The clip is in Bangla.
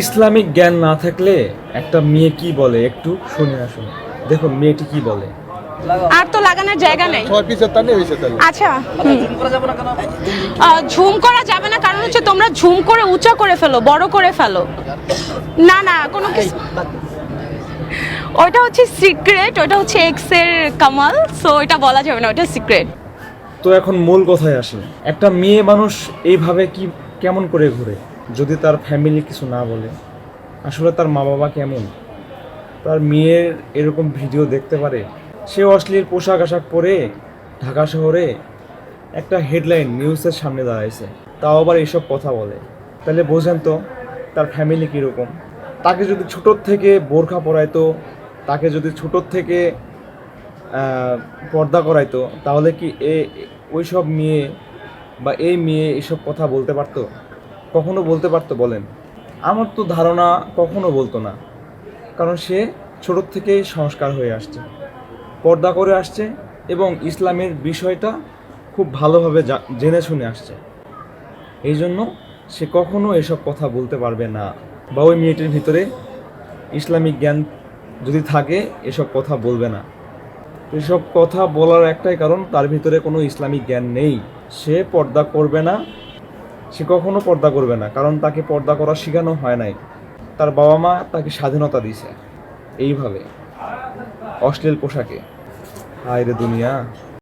ইসলামিক জ্ঞান না থাকলে একটা মেয়ে কি বলে? একটু শুনে আসুন। দেখো মেয়েটি কি বলে? আর তো লাগানোর জায়গা নেই। আচ্ছা ঝুম করা যাবে না কারণ হচ্ছে তোমরা ঝুম করে উঁচা করে ফেলো বড় করে ফেলো। না না কোনো কিছু ওটা হচ্ছে সিক্রেট ওটা হচ্ছে এক্সের কামাল সো এটা বলা যাবে না ওটা সিক্রেট। তো এখন মূল কথায় আসে। একটা মেয়ে মানুষ এইভাবে কি কেমন করে ঘুরে? যদি তার ফ্যামিলি কিছু না বলে, আসলে তার মা বাবা কেমন? তার মেয়ের এরকম ভিডিও দেখতে পারে, সে অশ্লীল পোশাক আশাক পরে ঢাকা শহরে একটা হেডলাইন নিউজের সামনে দাঁড়াইছে, তাও আবার এইসব কথা বলে। তাহলে বোঝেন তো, তার ফ্যামিলি কীরকম? তাকে যদি ছোটোর থেকে বোরখা পরাইতো, তাকে যদি ছোটোর থেকে পর্দা করাইতো, তাহলে কি এ ওই সব মেয়ে বা এই মেয়ে এসব কথা বলতে পারতো? কখনো বলতে পারতো বলেন। আমার তো ধারণা কখনো বলতো না। কারণ সে ছোটোর থেকেই সংস্কার হয়ে আসছে, পর্দা করে আসছে এবং ইসলামের বিষয়টা খুব ভালোভাবে জেনে শুনে আসছে। এই জন্য সে কখনো এসব কথা বলতে পারবে না বা ওই মেয়েটির ভিতরে ইসলামিক জ্ঞান যদি থাকে, এসব কথা বলবে না। এসব কথা বলার একটাই কারণ, তার ভিতরে কোনো ইসলামিক জ্ঞান নেই। সে পর্দা করবে না সে কখনো পর্দা করবে না, কারণ তাকে পর্দা করা শেখানো হয় নাই। তার বাবা মা তাকে স্বাধীনতা দিয়েছে। এইভাবে অশ্লীল পোশাকে। হায় রে দুনিয়া।